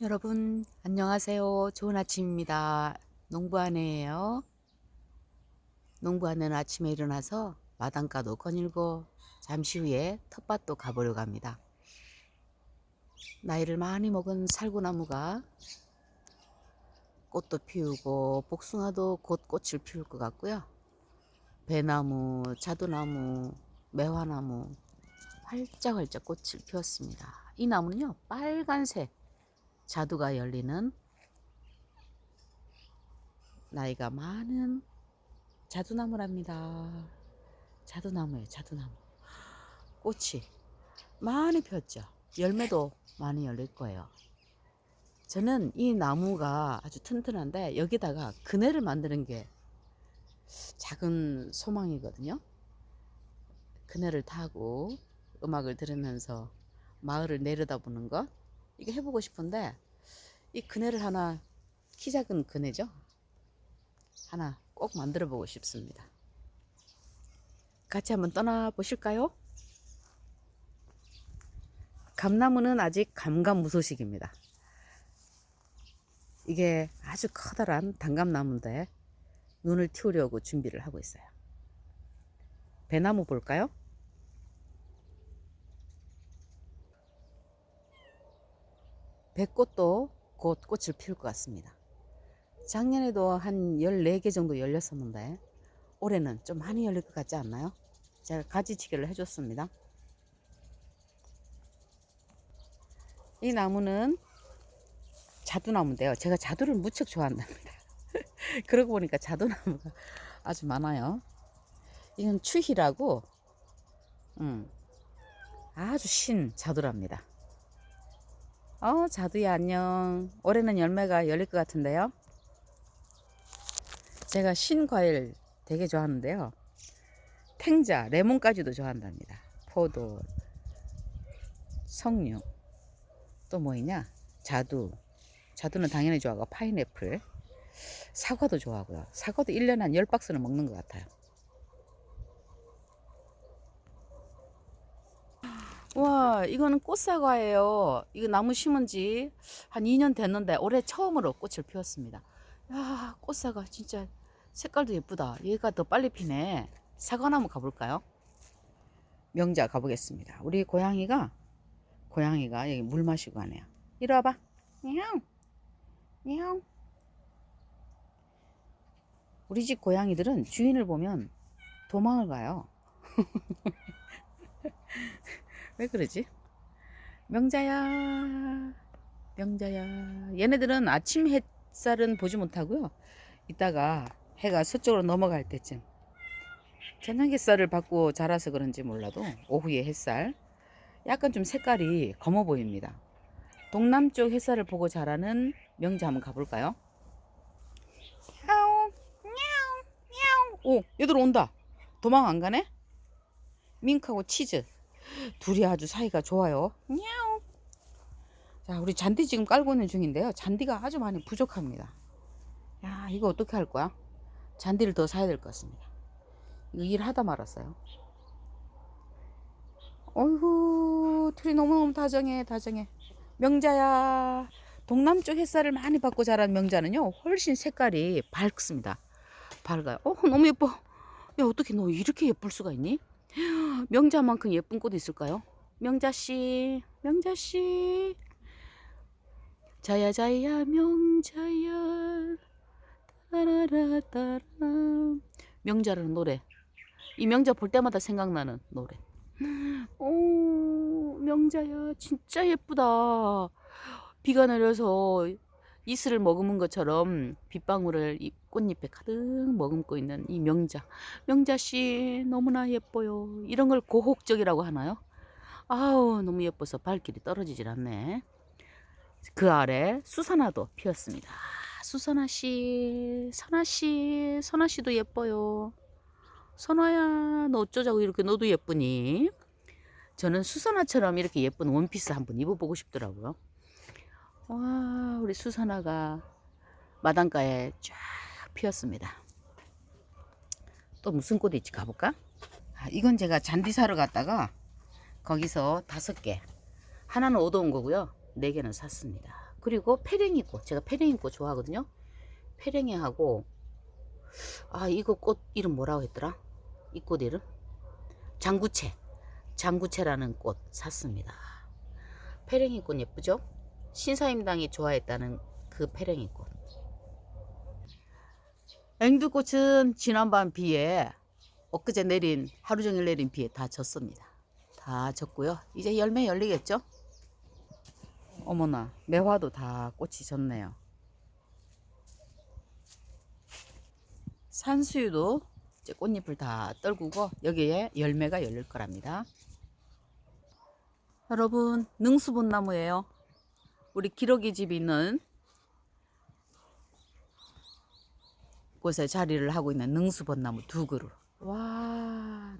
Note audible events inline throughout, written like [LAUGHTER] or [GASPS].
여러분 안녕하세요. 좋은 아침입니다. 농부아내예요. 농부아내는 아침에 일어나서 마당가도 거닐고 잠시 후에 텃밭도 가보려고 합니다. 나이를 많이 먹은 살구나무가 꽃도 피우고 복숭아도 곧 꽃을 피울 것 같고요. 배나무, 자두나무, 매화나무 활짝활짝 꽃을 피웠습니다. 이 나무는요 빨간색 자두가 열리는 나이가 많은 자두나무랍니다. 자두나무예요, 자두나무. 꽃이 많이 피었죠. 열매도 많이 열릴 거예요. 저는 이 나무가 아주 튼튼한데 여기다가 그네를 만드는 게 작은 소망이거든요. 그네를 타고 음악을 들으면서 마을을 내려다보는 것 이게 해보고 싶은데 이 그네를 하나 키 작은 그네죠? 하나 꼭 만들어 보고 싶습니다. 같이 한번 떠나 보실까요? 감나무는 아직 감감무소식입니다. 이게 아주 커다란 단감나무인데 눈을 틔우려고 준비를 하고 있어요. 배나무 볼까요 백꽃도 곧 꽃을 피울 것 같습니다. 작년에도 한 14개 정도 열렸었는데 올해는 좀 많이 열릴 것 같지 않나요? 제가 가지치기를 해줬습니다. 이 나무는 자두나무인데요. 제가 자두를 무척 좋아한답니다. [LAUGHS] 그러고 보니까 자두나무가 아주 많아요. 이건 추희라고 음, 아주 신 자두랍니다. 어, 자두야 안녕. 올해는 열매가 열릴 것 같은데요. 제가 신과일 되게 좋아하는데요. 탱자, 레몬까지도 좋아한답니다. 포도, 석류, 또 뭐 있냐? 자두. 자두는 당연히 좋아하고 파인애플, 사과도 좋아하고요. 사과도 1년에 한 10박스는 먹는 것 같아요. 와, 이거는 꽃사과예요. 이거 나무 심은 지 한 2년 됐는데 올해 처음으로 꽃을 피웠습니다. 야, 꽃사과 진짜 색깔도 예쁘다. 얘가 더 빨리 피네. 사과나무 가볼까요? 명자 가보겠습니다. 우리 고양이가 고양이가 여기 물 마시고 가네요. 이리 와봐. 냐옹. 냐옹. 우리 집 고양이들은 주인을 보면 도망을 가요. [LAUGHS] 왜 그러지? 명자야, 명자야. 얘네들은 아침 햇살은 보지 못하고요. 이따가 해가 서쪽으로 넘어갈 때쯤 저녁 햇살을 받고 자라서 그런지 몰라도 오후의 햇살 약간 좀 색깔이 검어 보입니다. 동남쪽 햇살을 보고 자라는 명자 한번 가볼까요? 야옹, 야옹, 야옹. 오, 얘들 온다. 도망 안 가네? 밍크하고 치즈. 둘이 아주 사이가 좋아요. 냐옹. 자, 우리 잔디 지금 깔고 있는 중인데요. 잔디가 아주 많이 부족합니다. 야, 이거 어떻게 할 거야? 잔디를 더 사야 될 것 같습니다. 이거 일하다 말았어요. 어이구, 둘이 너무너무 다정해, 다정해. 명자야. 동남쪽 햇살을 많이 받고 자란 명자는요, 훨씬 색깔이 밝습니다. 밝아요. 어, 너무 예뻐. 야, 어떻게 너 이렇게 예쁠 수가 있니? 명자만큼 예쁜 꽃 있을까요? 명자씨, 명자씨. 자야, 자야, 명자야. 따라라따라. 명자라는 노래. 이 명자 볼 때마다 생각나는 노래. 오, 명자야, 진짜 예쁘다. 비가 내려서 이슬을 머금은 것처럼 빗방울을 이 꽃잎에 가득 머금고 있는 이 명자. 명자씨, 너무나 예뻐요. 이런 걸 고혹적이라고 하나요? 아우, 너무 예뻐서 발길이 떨어지질 않네. 그 아래 수선화도 피었습니다. 수선화씨, 선화씨, 선화씨도 예뻐요. 선화야, 너 어쩌자고 이렇게 너도 예쁘니? 저는 수선화처럼 이렇게 예쁜 원피스 한번 입어보고 싶더라고요. 와, 우리 수선화가 마당가에 쫙 피었습니다. 또 무슨 꽃이 있지 가볼까? 아, 이건 제가 잔디 사러 갔다가 거기서 다섯 개. 하나는 얻어온 거고요. 네 개는 샀습니다. 그리고 페랭이 꽃. 제가 페랭이 꽃 좋아하거든요. 페랭이하고 아 이거 꽃 이름 뭐라고 했더라? 이 꽃 이름? 장구채. 장구채라는 꽃 샀습니다. 페랭이 꽃 예쁘죠? 신사임당이 좋아했다는 그 페랭이꽃. 앵두꽃은 지난밤 비에 엊그제 내린 하루 종일 내린 비에 다 졌습니다. 다 졌고요. 이제 열매 열리겠죠? 어머나 매화도 다 꽃이 졌네요. 산수유도 이제 꽃잎을 다 떨구고 여기에 열매가 열릴 거랍니다. 여러분 능수본나무예요. 우리 기러기 집이 있는 곳에 자리를 하고 있는 능수본나무 두 그루. 와,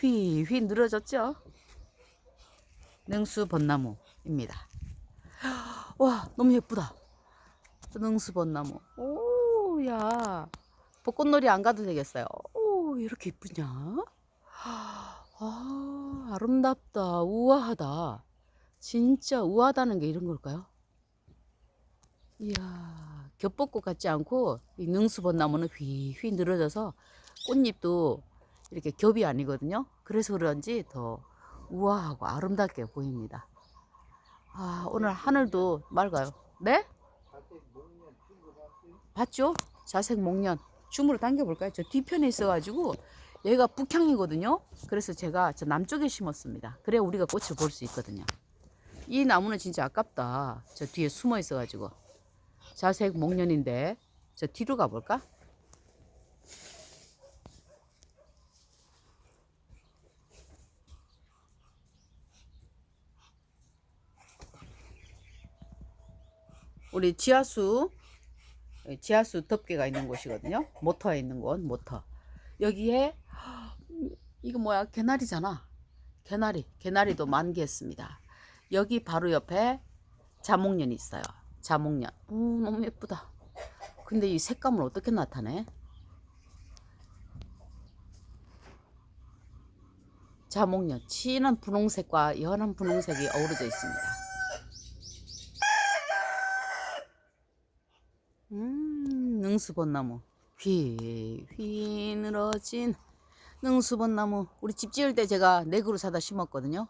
휘휘 늘어졌죠? 능수본나무입니다. 와, 너무 예쁘다. 능수본나무. 오, 야. 벚꽃놀이 안 가도 되겠어요. 오, 이렇게 예쁘냐? 아, 아름답다. 우아하다. 진짜 우아하다는 게 이런 걸까요? 이야, 겹벚꽃 같지 않고 이 능수벚 나무는 휘휘 늘어져서 꽃잎도 이렇게 겹이 아니거든요. 그래서 그런지 더 우아하고 아름답게 보입니다. 아, 오늘 하늘도 맑아요. 네? 봤죠? 자색 목련. 줌으로 당겨볼까요? 저 뒤편에 있어가지고 얘가 북향이거든요. 그래서 제가 저 남쪽에 심었습니다. 그래야 우리가 꽃을 볼 수 있거든요. 이 나무는 진짜 아깝다. 저 뒤에 숨어 있어가지고. 자색 목련인데 저 뒤로 가볼까? 우리 지하수 지하수 덮개가 있는 곳이거든요. 모터에 있는 곳 모터. 여기에 이거 뭐야 개나리잖아. 개나리 개나리도 만개했습니다. 여기 바로 옆에 자목련이 있어요. 자목련. 오, 너무 예쁘다. 근데 이 색감을 어떻게 나타내? 자목련. 진한 분홍색과 연한 분홍색이 어우러져 있습니다. 음, 능수벚나무. 휘, 휘 늘어진 능수벚나무. 우리 집 지을 때 제가 네 그루 사다 심었거든요.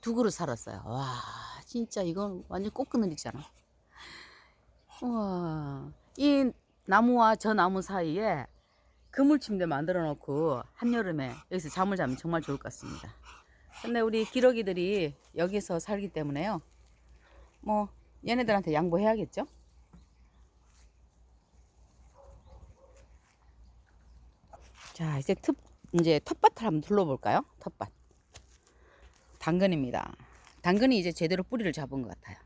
두 그루 살았어요. 와, 진짜 이건 완전 꽃그늘이잖아. 우와, 이 나무와 저 나무 사이에 그물 침대 만들어 놓고 한여름에 여기서 잠을 자면 정말 좋을 것 같습니다. 근데 우리 기러기들이 여기서 살기 때문에요. 뭐 얘네들한테 양보해야겠죠? 자, 이제 텃 이제 텃밭을 한번 둘러볼까요? 텃밭. 당근입니다. 당근이 이제 제대로 뿌리를 잡은 것 같아요.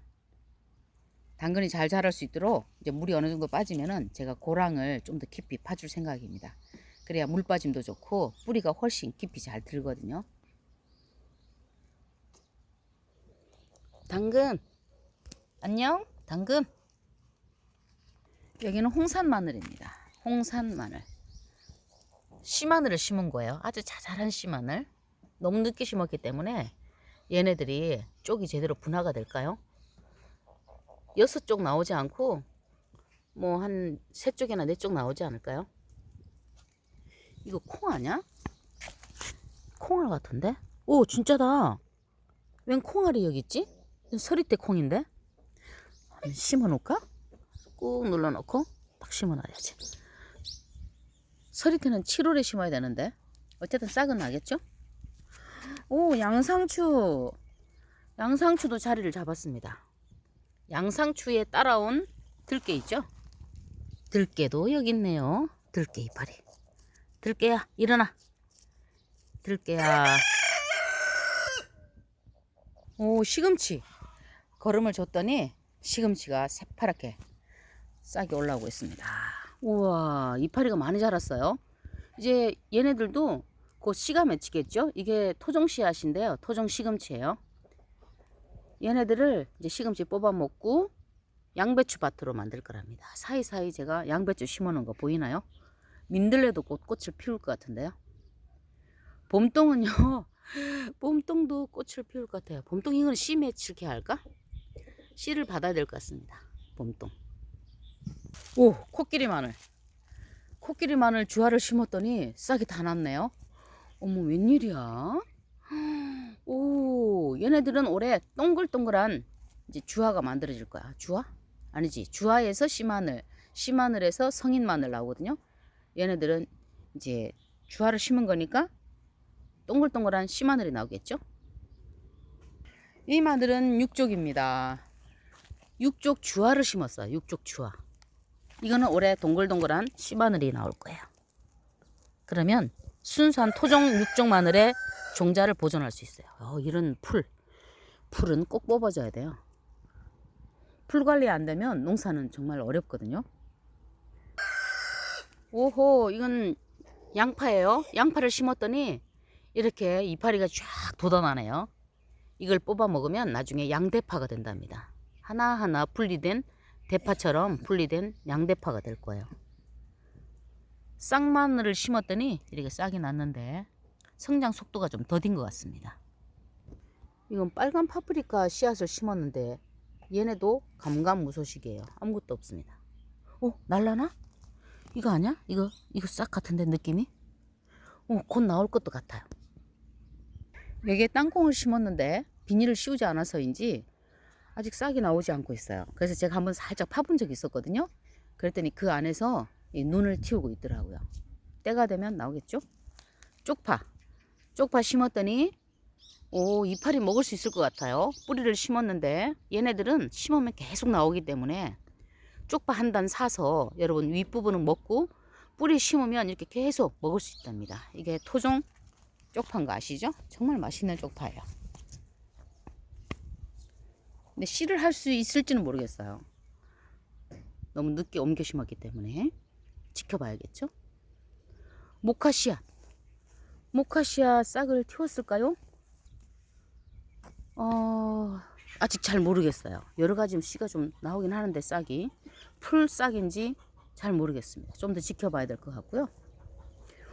당근이 잘 자랄 수 있도록 이제 물이 어느 정도 빠지면은 제가 고랑을 좀 더 깊이 파줄 생각입니다. 그래야 물 빠짐도 좋고 뿌리가 훨씬 깊이 잘 들거든요. 당근 안녕 당근 여기는 홍산 마늘입니다. 홍산 마늘 씨마늘을 심은 거예요. 아주 자잘한 씨마늘. 너무 늦게 심었기 때문에 얘네들이 쪽이 제대로 분화가 될까요? 여섯 쪽 나오지 않고 뭐 한 세 쪽이나 네 쪽 나오지 않을까요? 이거 콩 아니야? 콩알 같은데? 오 진짜다. 웬 콩알이 여기 있지? 서리대 콩인데? 심어놓을까? 꾹 눌러놓고 딱 심어놔야지. 서리태는 7월에 심어야 되는데 어쨌든 싹은 나겠죠? 오 양상추. 양상추도 자리를 잡았습니다. 양상추에 따라온 들깨 있죠? 들깨도 여기 있네요. 들깨 이파리. 들깨야 일어나. 들깨야. 오 시금치. 걸음을 줬더니 시금치가 새파랗게 싹이 올라오고 있습니다. 우와 이파리가 많이 자랐어요. 이제 얘네들도 곧 씨가 맺히겠죠 이게 토종 씨앗인데요 토종 시금치예요 얘네들을 이제 시금치 뽑아 먹고 양배추 밭으로 만들 거랍니다 사이사이 제가 양배추 심어 놓은 거 보이나요 민들레도 곧 꽃을 피울 것 같은데요 봄동은요 [LAUGHS] 봄동도 꽃을 피울 것 같아요 봄동 이거는 씨 맺히게 할까 씨를 받아야 될 것 같습니다. 봄동. 오, 코끼리 마늘. 코끼리 마늘 주화를 심었더니 싹이 다 났네요. 어머, 웬일이야? 오, 얘네들은 올해 동글동글한 이제 주화가 만들어질 거야. 주화? 아니지. 주화에서 씨마늘, 씨마늘에서 성인 마늘 나오거든요. 얘네들은 이제 주화를 심은 거니까 동글동글한 씨마늘이 나오겠죠? 이 마늘은 육족입니다. 육족 주화를 심었어요. 육족 주화. 이거는 올해 동글동글한 씨마늘이 나올 거예요. 그러면 순수한 토종 육족 마늘의 종자를 보존할 수 있어요. 어, 이런 풀. 풀은 꼭 뽑아줘야 돼요. 풀 관리 안 되면 농사는 정말 어렵거든요. 오호, 이건 양파예요. 양파를 심었더니 이렇게 이파리가 쫙 돋아나네요. 이걸 뽑아 먹으면 나중에 양대파가 된답니다. 하나하나 분리된 대파처럼 분리된 양대파가 될 거예요. 쌍마늘을 심었더니 이렇게 싹이 났는데 성장 속도가 좀 더딘 것 같습니다. 이건 빨간 파프리카 씨앗을 심었는데 얘네도 감감무소식이에요. 아무것도 없습니다. 어, 날라나? 이거 아니야? 이거 이거 싹 같은데 느낌이? 어, 곧 나올 것도 같아요. 여기에 땅콩을 심었는데 비닐을 씌우지 않아서인지 아직 싹이 나오지 않고 있어요. 그래서 제가 한번 살짝 파본 적이 있었거든요. 그랬더니 그 안에서 이 눈을 틔우고 있더라고요. 때가 되면 나오겠죠? 쪽파. 쪽파 심었더니 오 이파리 먹을 수 있을 것 같아요. 뿌리를 심었는데 얘네들은 심으면 계속 나오기 때문에 쪽파 한 단 사서 여러분 윗부분은 먹고 뿌리 심으면 이렇게 계속 먹을 수 있답니다. 이게 토종 쪽파인 거 아시죠? 정말 맛있는 쪽파예요. 근데 씨를 할 수 있을지는 모르겠어요. 너무 늦게 옮겨 심었기 때문에 지켜봐야겠죠? 모카씨앗. 모카씨앗 싹을 틔웠을까요? 어, 아직 잘 모르겠어요. 여러 가지 씨가 좀 나오긴 하는데 싹이 풀 싹인지 잘 모르겠습니다. 좀 더 지켜봐야 될 것 같고요.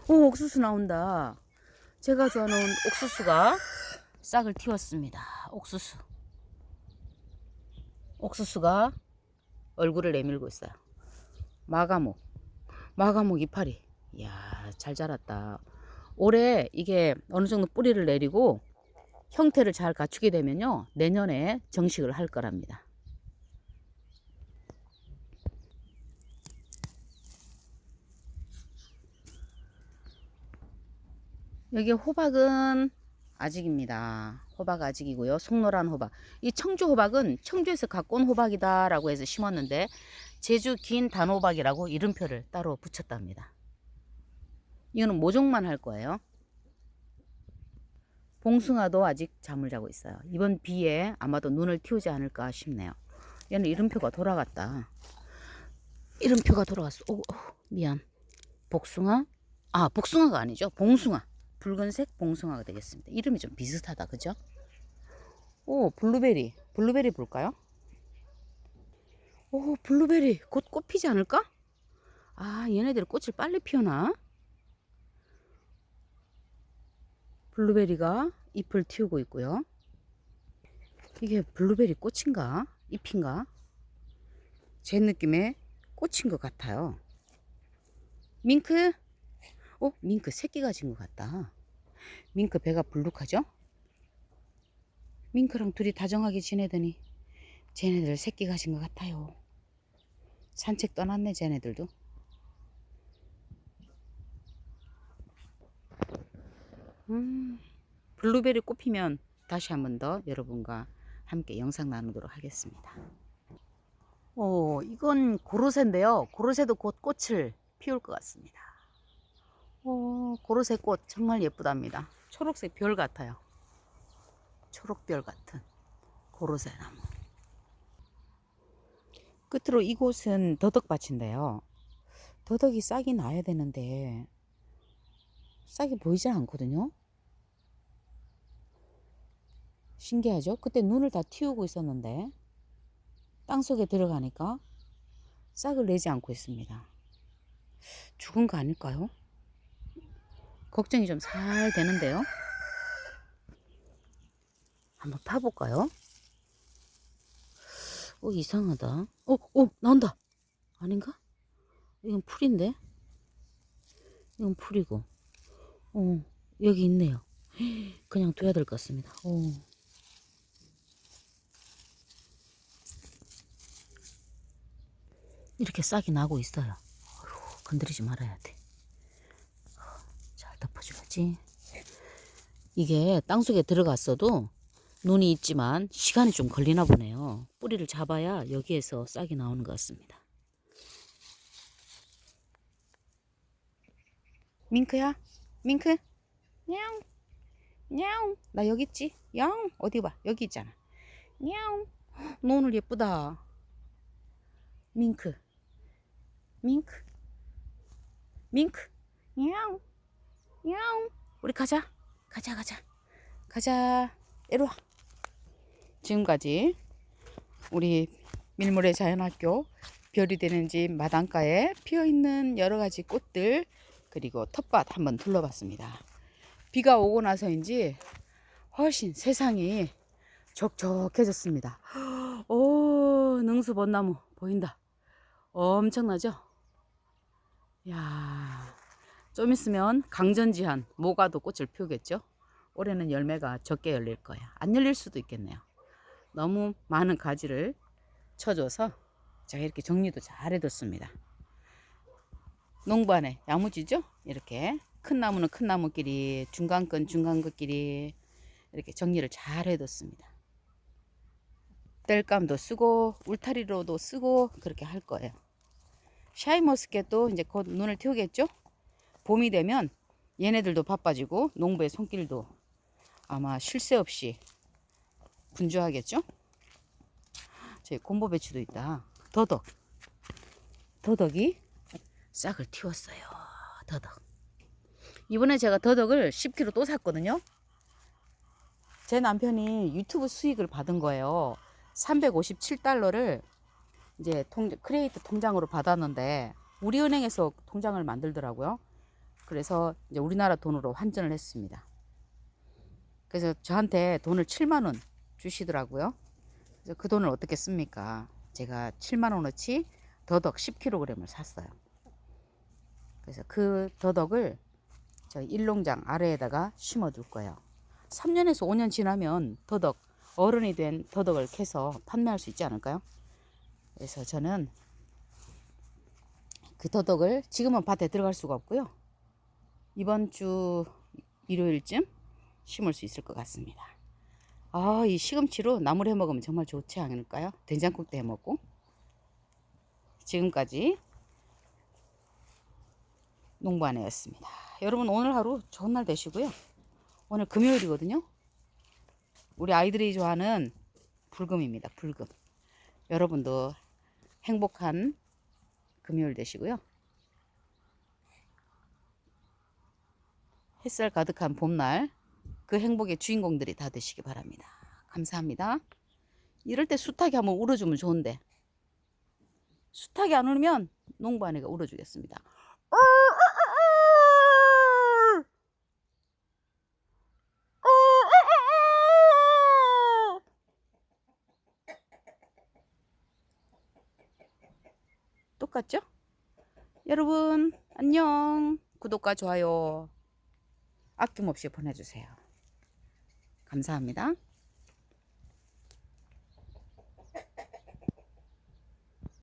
오, 옥수수 나온다. 제가 좋아하는 옥수수가 싹을 틔웠습니다. 옥수수. 옥수수가 얼굴을 내밀고 있어요. 마가목. 마가목 이파리. 이야, 잘 자랐다. 올해 이게 어느 정도 뿌리를 내리고 형태를 잘 갖추게 되면요. 내년에 정식을 할 거랍니다. 여기 호박은 아직입니다. 호박 아직이고요. 송노란 호박. 이 청주 호박은 청주에서 갖고 온 호박이다라고 해서 심었는데 제주 긴 단호박이라고 이름표를 따로 붙였답니다. 이거는 모종만 할 거예요. 봉숭아도 아직 잠을 자고 있어요. 이번 비에 아마도 눈을 틔우지 않을까 싶네요. 얘는 이름표가 돌아갔다. 이름표가 돌아갔어. 오, 오 미안. 복숭아? 아, 복숭아가 아니죠. 봉숭아. 붉은색 봉숭아가 되겠습니다. 이름이 좀 비슷하다. 그죠? 오, 블루베리. 블루베리 볼까요? 오, 블루베리. 곧 꽃 피지 않을까? 아, 얘네들 꽃을 빨리 피우나? 블루베리가 잎을 틔우고 있고요. 이게 블루베리 꽃인가? 잎인가? 제 느낌에 꽃인 것 같아요. 밍크? 어, 밍크 새끼가 진 것 같다. 밍크 배가 불룩하죠? 밍크랑 둘이 다정하게 지내더니 쟤네들 새끼 가 진 것 같아요. 산책 떠났네 쟤네들도. 음, 블루베리 꽃피면 다시 한 번 더 여러분과 함께 영상 나누도록 하겠습니다. 오, 이건 고로쇠인데요. 고로쇠도 곧 꽃을 피울 것 같습니다. 오, 고로쇠 꽃 정말 예쁘답니다. 초록색 별 같아요. 초록별 같은 고로쇠 나무. 끝으로 이곳은 더덕밭인데요. 더덕이 싹이 나야 되는데 싹이 보이질 않거든요. 신기하죠? 그때 눈을 다 틔우고 있었는데 땅속에 들어가니까 싹을 내지 않고 있습니다. 죽은 거 아닐까요? 걱정이 좀 살 되는데요. 한번 파볼까요? 어, 이상하다. 어, 어, 나온다. 아닌가? 이건 풀인데? 이건 풀이고. 어, 여기 있네요. [GASPS] 그냥 둬야 될 것 같습니다. 어. 이렇게 싹이 나고 있어요. 어휴, 건드리지 말아야 돼. 잘 덮어줘야지. 이게 땅속에 들어갔어도 눈이 있지만 시간이 좀 걸리나 보네요. 뿌리를 잡아야 여기에서 싹이 나오는 것 같습니다. 밍크야? 밍크? 냐옹. 냐옹. 나 여기 있지? 양. 어디 봐. 여기 있잖아. 냐옹. 너 오늘 예쁘다. 밍크. 밍크. 밍크. 냐옹. 냐옹. 우리 가자. 가자, 가자. 가자. 이리 와. 지금까지 우리 밀물의 자연학교 별이 되는 집 마당가에 피어있는 여러 가지 꽃들 그리고 텃밭 한번 둘러봤습니다. 비가 오고 나서인지 훨씬 세상이 촉촉해졌습니다. [GASPS] 오, 능수 벚나무 보인다. 엄청나죠? 야, 좀 있으면 강전지한 모가도 꽃을 피우겠죠? 올해는 열매가 적게 열릴 거야. 안 열릴 수도 있겠네요. 너무 많은 가지를 쳐줘서 제가 이렇게 정리도 잘 해뒀습니다. 농부 안에 야무지죠? 이렇게 큰 나무는 큰 나무끼리 중간 건 중간건끼리 이렇게 정리를 잘 해뒀습니다. 땔감도 쓰고 울타리로도 쓰고 그렇게 할 거예요. 샤이머스켓도 이제 곧 눈을 띄우겠죠? 봄이 되면 얘네들도 바빠지고 농부의 손길도 아마 쉴 새 없이 분주하겠죠? 저희 곰보 배추도 있다. 더덕. 더덕이 싹을 틔웠어요. 더덕. 이번에 제가 더덕을 10kg 또 샀거든요. 제 남편이 유튜브 수익을 받은 거예요. 357달러를 이제 통, 크리에이트 통장으로 받았는데 우리 은행에서 통장을 만들더라고요. 그래서 이제 우리나라 돈으로 환전을 했습니다. 그래서 저한테 돈을 7만 원 주시더라고요. 그래서 그 돈을 어떻게 씁니까? 제가 7만 원어치 더덕 10kg을 샀어요. 그래서 그 더덕을 저 일농장 아래에다가 심어 둘 거예요. 3년에서 5년 지나면 더덕 어른이 된 더덕을 캐서 판매할 수 있지 않을까요? 그래서 저는 그 더덕을 지금은 밭에 들어갈 수가 없고요. 이번 주 일요일쯤 심을 수 있을 것 같습니다. 아, 이 시금치로 나물 해 먹으면 정말 좋지 않을까요? 된장국도 해 먹고. 지금까지 농부아내였습니다. 여러분 오늘 하루 좋은 날 되시고요. 오늘 금요일이거든요. 우리 아이들이 좋아하는 불금입니다. 불금. 여러분도 행복한 금요일 되시고요. 햇살 가득한 봄날 그 행복의 주인공들이 다 되시기 바랍니다. 감사합니다. 이럴 때 수탉이 한번 울어주면 좋은데 수탉이 안 울면 농부 아내가 울어주겠습니다. 똑같죠? 여러분 안녕 구독과 좋아요 아낌없이 보내주세요 감사합니다